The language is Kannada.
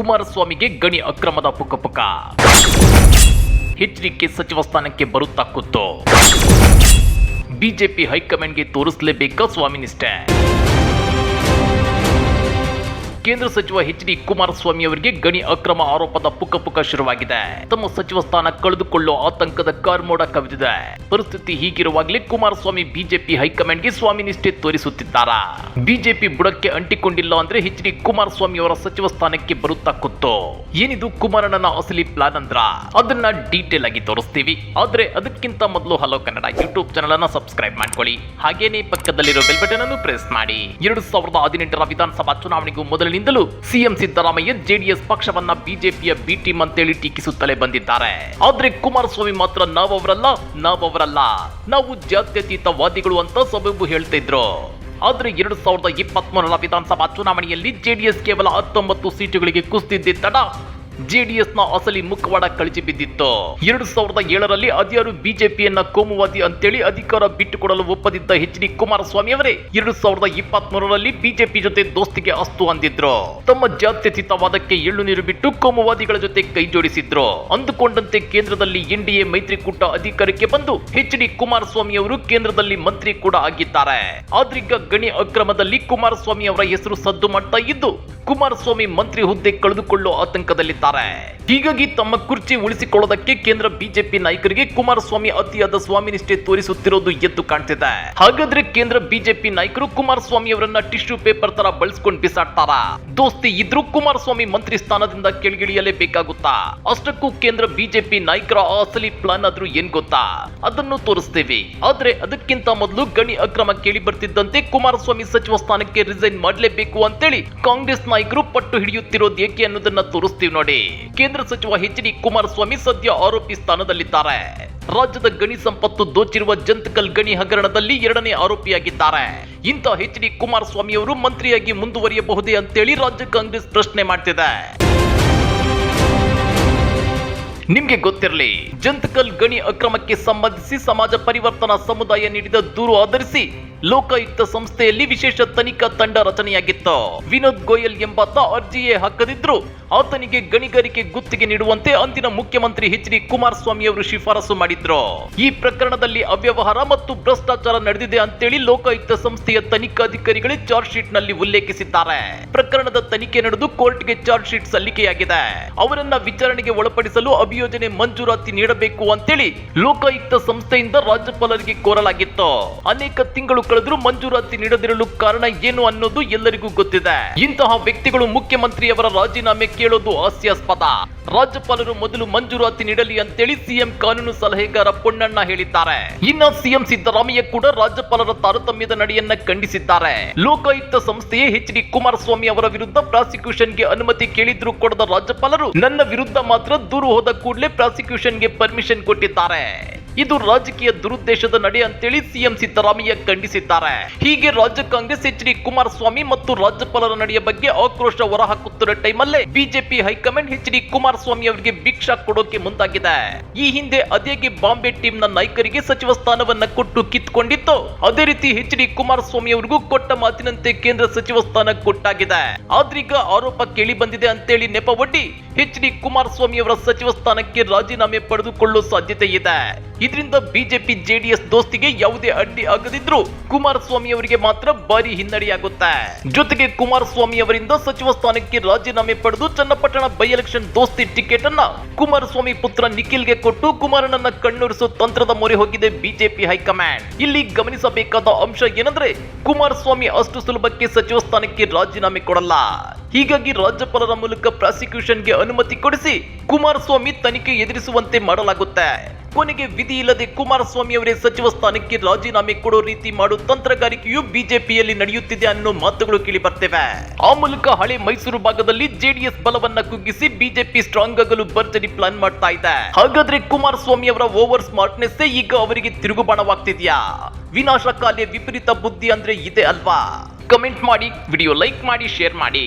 ಕುಮಾರಸ್ವಾಮಿಗೆ ಗಣಿ ಅಕ್ರಮದ ಪುಕಪುಕ ಎಚ್ಡಿಕೆ ಸಚಿವ ಸ್ಥಾನಕ್ಕೆ ಬರುತ್ತಾ ಕೂತು ಬಿಜೆಪಿ ಹೈಕಮಾಂಡ್ಗೆ ತೋರಿಸಲೇಬೇಕಾ ಸ್ವಾಮಿ ನಿಷ್ಠೆ ಕೇಂದ್ರ ಸಚಿವ ಎಚ್ ಡಿ ಕುಮಾರಸ್ವಾಮಿ ಅವರಿಗೆ ಗಣಿ ಅಕ್ರಮ ಆರೋಪದ ಪುಕ ಪುಕ ಶುರುವಾಗಿದೆ. ತಮ್ಮ ಸಚಿವ ಸ್ಥಾನ ಕಳೆದುಕೊಳ್ಳೋ ಆತಂಕದ ಕಾರ್ಮೋಡ ಕವಿದಿದೆ. ಪರಿಸ್ಥಿತಿ ಹೀಗಿರುವಾಗಲೇ ಕುಮಾರಸ್ವಾಮಿ ಬಿಜೆಪಿ ಹೈಕಮಾಂಡ್ಗೆ ಸ್ವಾಮಿ ನಿಷ್ಠೆ ತೋರಿಸುತ್ತಿದ್ದಾರಾ? ಬಿಜೆಪಿ ಬುಡಕ್ಕೆ ಅಂಟಿಕೊಂಡಿಲ್ಲ ಅಂದ್ರೆ ಎಚ್ ಡಿ ಕುಮಾರಸ್ವಾಮಿ ಅವರ ಸಚಿವ ಸ್ಥಾನಕ್ಕೆ ಬರುತ್ತಾ ಕುತ್ತು ಏನಿದು ಕುಮಾರಣ್ಣನ ಅಸಲಿ ಪ್ಲಾನ್ ಅಂದ್ರ? ಅದನ್ನ ಡೀಟೇಲ್ ಆಗಿ ತೋರಿಸ್ತೀವಿ. ಆದ್ರೆ ಅದಕ್ಕಿಂತ ಮೊದಲು ಹಲೋ ಕನ್ನಡ ಯೂಟ್ಯೂಬ್ ಚಾನಲ್ ಅನ್ನ ಸಬ್ಸ್ಕ್ರೈಬ್ ಮಾಡ್ಕೊಳ್ಳಿ. ಹಾಗೇನೇ ಪಕ್ಕದಲ್ಲಿರೋ ಬೆಲ್ ಬಟನ್ ಅನ್ನು ಪ್ರೆಸ್ ಮಾಡಿ. ಎರಡು ಸಾವಿರದ ಹದಿನೆಂಟರ ವಿಧಾನಸಭಾ ಚುನಾವಣೆಗೂ ಮೊದಲಿನಿಂದಲೂ ಸಿಎಂ ಸಿದ್ದರಾಮಯ್ಯ ಜೆಡಿಎಸ್ ಪಕ್ಷವನ್ನ ಬಿಜೆಪಿಯ ಬಿ ಟೀಮ್ ಅಂತೇಳಿ ಟೀಕಿಸುತ್ತಲೇ ಬಂದಿದ್ದಾರೆ. ಆದ್ರೆ ಕುಮಾರಸ್ವಾಮಿ ಮಾತ್ರ ನಾವವರಲ್ಲ ನಾವವರಲ್ಲ. ನಾವು ಜಾತ್ಯತೀತವಾದಿಗಳು ಅಂತ ಸಬೂಬು ಹೇಳ್ತಿದ್ರು ಆದ್ರೆ ಎರಡು ಸಾವಿರದ ಇಪ್ಪತ್ತ್ ವಿಧಾನಸಭಾ ಚುನಾವಣೆಯಲ್ಲಿ ಜೆಡಿಎಸ್ ಕೇವಲ ಹತ್ತೊಂಬತ್ತು ಸೀಟುಗಳಿಗೆ ಕುಸಿದಿದ್ದ ತಡ. ಜೆಡಿಎಸ್ನ ಅಸಲಿ ಮುಖವಾಡ ಕಳಚಿ ಬಿದ್ದಿತ್ತು. ಎರಡು ಸಾವಿರದ ಏಳರಲ್ಲಿ ಅದ್ಯಾರು ಬಿಜೆಪಿಯನ್ನ ಕೋಮುವಾದಿ ಅಂತೇಳಿ ಅಧಿಕಾರ ಬಿಟ್ಟುಕೊಡಲು ಒಪ್ಪದಿದ್ದ ಎಚ್ ಡಿ ಕುಮಾರಸ್ವಾಮಿ ಅವರೇ ಎರಡು ಸಾವಿರದ ಇಪ್ಪತ್ತ್ ಮೂರರಲ್ಲಿ ಬಿಜೆಪಿ ಜೊತೆ ದೋಸ್ತಿಗೆ ಅಸ್ತು ಅಂದಿದ್ರು. ತಮ್ಮ ಜಾತ್ಯತೀತವಾದಕ್ಕೆ ಎಳ್ಳು ನೀರು ಬಿಟ್ಟು ಕೋಮುವಾದಿಗಳ ಜೊತೆ ಕೈ ಜೋಡಿಸಿದ್ರು. ಅಂದುಕೊಂಡಂತೆ ಕೇಂದ್ರದಲ್ಲಿ ಎನ್ಡಿಎ ಮೈತ್ರಿಕೂಟ ಅಧಿಕಾರಕ್ಕೆ ಬಂದು ಎಚ್ ಡಿ ಕುಮಾರಸ್ವಾಮಿ ಅವರು ಕೇಂದ್ರದಲ್ಲಿ ಮಂತ್ರಿ ಕೂಡ ಆಗಿದ್ದಾರೆ. ಆದ್ರೀಗ ಗಣಿ ಅಕ್ರಮದಲ್ಲಿ ಕುಮಾರಸ್ವಾಮಿ ಅವರ ಹೆಸರು ಸದ್ದು ಮಾಡ್ತಾ ಇದ್ದು, ಕುಮಾರಸ್ವಾಮಿ ಮಂತ್ರಿ ಹುದ್ದೆ ಕಳೆದುಕೊಳ್ಳುವ ಆತಂಕದಲ್ಲಿದ್ದಾರೆ. ಹೀಗಾಗಿ ತಮ್ಮ ಕುರ್ಚಿ ಉಳಿಸಿಕೊಳ್ಳೋದಕ್ಕೆ ಕೇಂದ್ರ ಬಿಜೆಪಿ ನಾಯಕರಿಗೆ ಕುಮಾರಸ್ವಾಮಿ ಅತಿಯಾದ ಸ್ವಾಮಿ ನಿಷ್ಠೆ ತೋರಿಸುತ್ತಿರೋದು ಎದ್ದು ಕಾಣ್ತಿದೆ. ಹಾಗಾದ್ರೆ ಕೇಂದ್ರ ಬಿಜೆಪಿ ನಾಯಕರು ಕುಮಾರಸ್ವಾಮಿ ಅವರನ್ನ ಟಿಶ್ಯೂ ಪೇಪರ್ ತರ ಬಳಸ್ಕೊಂಡು ಬಿಸಾಡ್ತಾರ? ದೋಸ್ತಿ ಇದ್ರು ಕುಮಾರಸ್ವಾಮಿ ಮಂತ್ರಿ ಸ್ಥಾನದಿಂದ ಕೆಳಗಿಳಿಯಲೇಬೇಕಾಗುತ್ತಾ ಅಷ್ಟಕ್ಕೂ ಕೇಂದ್ರ ಬಿಜೆಪಿ ನಾಯಕರ ಅಸಲಿ ಪ್ಲಾನ್ ಆದ್ರೂ ಏನ್ ಗೊತ್ತಾ? ಅದನ್ನು ತೋರಿಸ್ತೀವಿ. ಆದ್ರೆ ಅದಕ್ಕಿಂತ ಮೊದಲು ಗಣಿ ಅಕ್ರಮ ಕೇಳಿ ಬರ್ತಿದ್ದಂತೆ ಕುಮಾರಸ್ವಾಮಿ ಸಚಿವ ಸ್ಥಾನಕ್ಕೆ ರಿಸೈನ್ ಮಾಡಲೇಬೇಕು ಅಂತೇಳಿ ಕಾಂಗ್ರೆಸ್ ನಾಯಕರು ಪಟ್ಟು ಹಿಡಿಯುತ್ತಿರೋದು ಏಕೆ ಅನ್ನೋದನ್ನ ತೋರಿಸ್ತೀವಿ ನೋಡಿ. ಕೇಂದ್ರ ಸಚಿವ ಎಚ್ ಡಿ ಕುಮಾರಸ್ವಾಮಿ ಸದ್ಯ ಆರೋಪಿ ಸ್ಥಾನದಲ್ಲಿದ್ದಾರೆ. ರಾಜ್ಯದ ಗಣಿ ಸಂಪತ್ತು ದೋಚಿರುವ ಜಂತಕಲ್ ಗಣಿ ಹಗರಣದಲ್ಲಿ ಎರಡನೇ ಆರೋಪಿಯಾಗಿದ್ದಾರೆ. ಇಂಥ ಎಚ್ ಡಿ ಕುಮಾರಸ್ವಾಮಿ ಅವರು ಮಂತ್ರಿಯಾಗಿ ಮುಂದುವರಿಯಬಹುದೇ ಅಂತೇಳಿ ರಾಜ್ಯ ಕಾಂಗ್ರೆಸ್ ಪ್ರಶ್ನೆ ಮಾಡ್ತಿದೆ. ನಿಮ್ಗೆ ಗೊತ್ತಿರಲಿ, ಜಂತಕಲ್ ಗಣಿ ಅಕ್ರಮಕ್ಕೆ ಸಂಬಂಧಿಸಿ ಸಮಾಜ ಪರಿವರ್ತನಾ ಸಮುದಾಯ ನೀಡಿದ ದೂರು ಆಧರಿಸಿ ಲೋಕಾಯುಕ್ತ ಸಂಸ್ಥೆಯಲ್ಲಿ ವಿಶೇಷ ತನಿಖಾ ತಂಡ ರಚನೆಯಾಗಿತ್ತು. ವಿನೋದ್ ಗೋಯಲ್ ಎಂಬಾತ ಅರ್ಜಿಯೇ ಹಾಕದಿದ್ರು ಆತನಿಗೆ ಗಣಿಗಾರಿಕೆ ಗುತ್ತಿಗೆ ನೀಡುವಂತೆ ಅಂದಿನ ಮುಖ್ಯಮಂತ್ರಿ ಎಚ್ ಡಿ ಕುಮಾರಸ್ವಾಮಿ ಅವರು ಶಿಫಾರಸು ಮಾಡಿದ್ರು. ಈ ಪ್ರಕರಣದಲ್ಲಿ ಅವ್ಯವಹಾರ ಮತ್ತು ಭ್ರಷ್ಟಾಚಾರ ನಡೆದಿದೆ ಅಂತೇಳಿ ಲೋಕಾಯುಕ್ತ ಸಂಸ್ಥೆಯ ತನಿಖಾಧಿಕಾರಿಗಳೇ ಚಾರ್ಜ್ ಶೀಟ್ನಲ್ಲಿ ಉಲ್ಲೇಖಿಸಿದ್ದಾರೆ. ಪ್ರಕರಣದ ತನಿಖೆ ನಡೆದು ಕೋರ್ಟ್ಗೆ ಚಾರ್ಜ್ ಶೀಟ್ ಸಲ್ಲಿಕೆಯಾಗಿದೆ. ಅವರನ್ನ ವಿಚಾರಣೆಗೆ ಒಳಪಡಿಸಲು ಅಭಿಯೋಜನೆ ಮಂಜೂರಾತಿ ನೀಡಬೇಕು ಅಂತೇಳಿ ಲೋಕಾಯುಕ್ತ ಸಂಸ್ಥೆಯಿಂದ ರಾಜ್ಯಪಾಲರಿಗೆ ಕೋರಲಾಗಿತ್ತು. ಅನೇಕ ತಿಂಗಳು ಕಳೆದರೂ ಮಂಜೂರಾತಿ ನೀಡದಿರಲು ಕಾರಣ ಏನು ಅನ್ನೋದು ಎಲ್ಲರಿಗೂ ಗೊತ್ತಿದೆ. ಇಂತಹ ವ್ಯಕ್ತಿಗಳು ಮುಖ್ಯಮಂತ್ರಿಯವರ ರಾಜೀನಾಮೆ ಕೇಳೋದು ಹಾಸ್ಯಾಸ್ಪದ. ರಾಜ್ಯಪಾಲರು ಮೊದಲು ಮಂಜೂರಾತಿ ನೀಡಲಿ ಅಂತೇಳಿ ಸಿಎಂ ಕಾನೂನು ಸಲಹೆಗಾರ ಪೊನ್ನಣ್ಣ ಹೇಳಿದ್ದಾರೆ. ಇನ್ನು ಸಿಎಂ ಸಿದ್ದರಾಮಯ್ಯ ಕೂಡ ರಾಜ್ಯಪಾಲರ ತಾರತಮ್ಯದ ನಡೆಯನ್ನ ಖಂಡಿಸಿದ್ದಾರೆ. ಲೋಕಾಯುಕ್ತ ಸಂಸ್ಥೆಯೇ ಎಚ್ ಡಿ ಕುಮಾರಸ್ವಾಮಿ ಅವರ ವಿರುದ್ಧ ಪ್ರಾಸಿಕ್ಯೂಷನ್ಗೆ ಅನುಮತಿ ಕೇಳಿದ್ರು ಕೊಡದ ರಾಜ್ಯಪಾಲರು ನನ್ನ ವಿರುದ್ಧ ಮಾತ್ರ ದೂರು ಹೋದ ಕೂಡಲೇ ಪ್ರಾಸಿಕ್ಯೂಷನ್ಗೆ ಪರ್ಮಿಷನ್ ಕೊಟ್ಟಿದ್ದಾರೆ. ಇದು ರಾಜಕೀಯ ದುರುದ್ದೇಶದ ನಡೆ ಅಂತೇಳಿ ಸಿಎಂ ಸಿದ್ದರಾಮಯ್ಯ ಖಂಡಿಸಿದ್ದಾರೆ. ಹೀಗೆ ರಾಜ್ಯ ಕಾಂಗ್ರೆಸ್ ಎಚ್ ಡಿ ಕುಮಾರಸ್ವಾಮಿ ಮತ್ತು ರಾಜ್ಯಪಾಲರ ನಡೆಯ ಬಗ್ಗೆ ಆಕ್ರೋಶ ಹೊರಹಾಕುತ್ತಿರುವ ಟೈಮಲ್ಲೇ BJP high command H D Kumaraswamy ಅವರಿಗೆ ಭಿಕ್ಷಾ ಕೊಡೋಕೆ ಮುಂದಾಗಿದೆ. ಈ ಹಿಂದೆ ಅದೇಗೆ ಬಾಂಬೆ ಟೀಮ್ನ ನಾಯಕರಿಗೆ ಸಚಿವ ಸ್ಥಾನವನ್ನ ಕೊಟ್ಟು ಕಿತ್ಕೊಂಡಿತ್ತು. ಅದೇ ರೀತಿ ಎಚ್ ಡಿ ಕುಮಾರಸ್ವಾಮಿ ಅವರಿಗೂ ಕೊಟ್ಟ ಮಾತಿನಂತೆ ಕೇಂದ್ರ ಸಚಿವ ಸ್ಥಾನ ಕೊಟ್ಟಾಗಿದೆ. ಆದ್ರೀಗ ಆರೋಪ ಕೇಳಿ ಬಂದಿದೆ ಅಂತೇಳಿ ನೆಪ ಒಡ್ಡಿ ಎಚ್ ಡಿ ಕುಮಾರಸ್ವಾಮಿ ಅವರ ಸಚಿವ ಸ್ಥಾನಕ್ಕೆ ರಾಜೀನಾಮೆ ಪಡೆದುಕೊಳ್ಳೋ ಸಾಧ್ಯತೆ ಇದೆ. ಇದರಿಂದ ಬಿಜೆಪಿ ಜೆಡಿಎಸ್ ದೋಸ್ತಿಗೆ ಯಾವುದೇ ಅಡ್ಡಿ ಆಗದಿದ್ರು ಕುಮಾರಸ್ವಾಮಿ ಅವರಿಗೆ ಮಾತ್ರ ಭಾರಿ ಹಿನ್ನಡೆಯಾಗುತ್ತೆ. ಜೊತೆಗೆ ಕುಮಾರಸ್ವಾಮಿ ಅವರಿಂದ ಸಚಿವ ಸ್ಥಾನಕ್ಕೆ ರಾಜೀನಾಮೆ ಪಡೆದು ಚನ್ನಪಟ್ಟಣ ಬೈ ಎಲೆಕ್ಷನ್ ದೋಸ್ತಿ ಟಿಕೆಟ್ ಅನ್ನ ಕುಮಾರಸ್ವಾಮಿ ಪುತ್ರ ನಿಖಿಲ್ಗೆ ಕೊಟ್ಟು ಕುಮಾರನನ್ನ ಕಣ್ಣುರಿಸುವ ತಂತ್ರದ ಮೊರೆ ಹೋಗಿದೆ ಬಿಜೆಪಿ ಹೈಕಮಾಂಡ್. ಇಲ್ಲಿ ಗಮನಿಸಬೇಕಾದ ಅಂಶ ಏನಂದ್ರೆ ಕುಮಾರಸ್ವಾಮಿ ಅಷ್ಟು ಸುಲಭಕ್ಕೆ ಸಚಿವ ಸ್ಥಾನಕ್ಕೆ ರಾಜೀನಾಮೆ ಕೊಡಲ್ಲ. ಹೀಗಾಗಿ ರಾಜ್ಯಪಾಲರ ಮೂಲಕ ಪ್ರಾಸಿಕ್ಯೂಷನ್ಗೆ ಅನುಮತಿ ಕೊಡಿಸಿ ಕುಮಾರಸ್ವಾಮಿ ತನಿಖೆ ಎದುರಿಸುವಂತೆ ಮಾಡಲಾಗುತ್ತೆ. ಕೊನೆಗೆ ವಿಧಿ ಇಲ್ಲದೆ ಕುಮಾರಸ್ವಾಮಿ ಅವರೇ ಸಚಿವ ಸ್ಥಾನಕ್ಕೆ ರಾಜೀನಾಮೆ ಕೊಡೋ ರೀತಿ ಮಾಡೋ ತಂತ್ರಗಾರಿಕೆಯು ಬಿಜೆಪಿಯಲ್ಲಿ ನಡೆಯುತ್ತಿದೆ ಅನ್ನೋ ಮಾತುಗಳು ಕೇಳಿ ಬರ್ತೇವೆ ಆ ಮೂಲಕ ಹಳೆ ಮೈಸೂರು ಭಾಗದಲ್ಲಿ ಜೆಡಿಎಸ್ ಬಲವನ್ನ ಕುಗ್ಗಿಸಿ ಬಿಜೆಪಿ ಸ್ಟ್ರಾಂಗ್ ಆಗಲು ಭರ್ಜರಿ ಪ್ಲಾನ್ ಮಾಡ್ತಾ ಇದೆ. ಹಾಗಾದ್ರೆ ಕುಮಾರಸ್ವಾಮಿ ಅವರ ಓವರ್ ಸ್ಮಾರ್ಟ್ನೆಸ್ ಈಗ ಅವರಿಗೆ ತಿರುಗುಬಾಣವಾಗ್ತಿದ್ಯಾ ವಿನಾಶಕಾಲಿಯ ವಿಪರೀತ ಬುದ್ಧಿ ಅಂದ್ರೆ ಇದೆ ಅಲ್ವಾ? ಕಮೆಂಟ್ ಮಾಡಿ ವಿಡಿಯೋ ಲೈಕ್ ಮಾಡಿ ಶೇರ್ ಮಾಡಿ.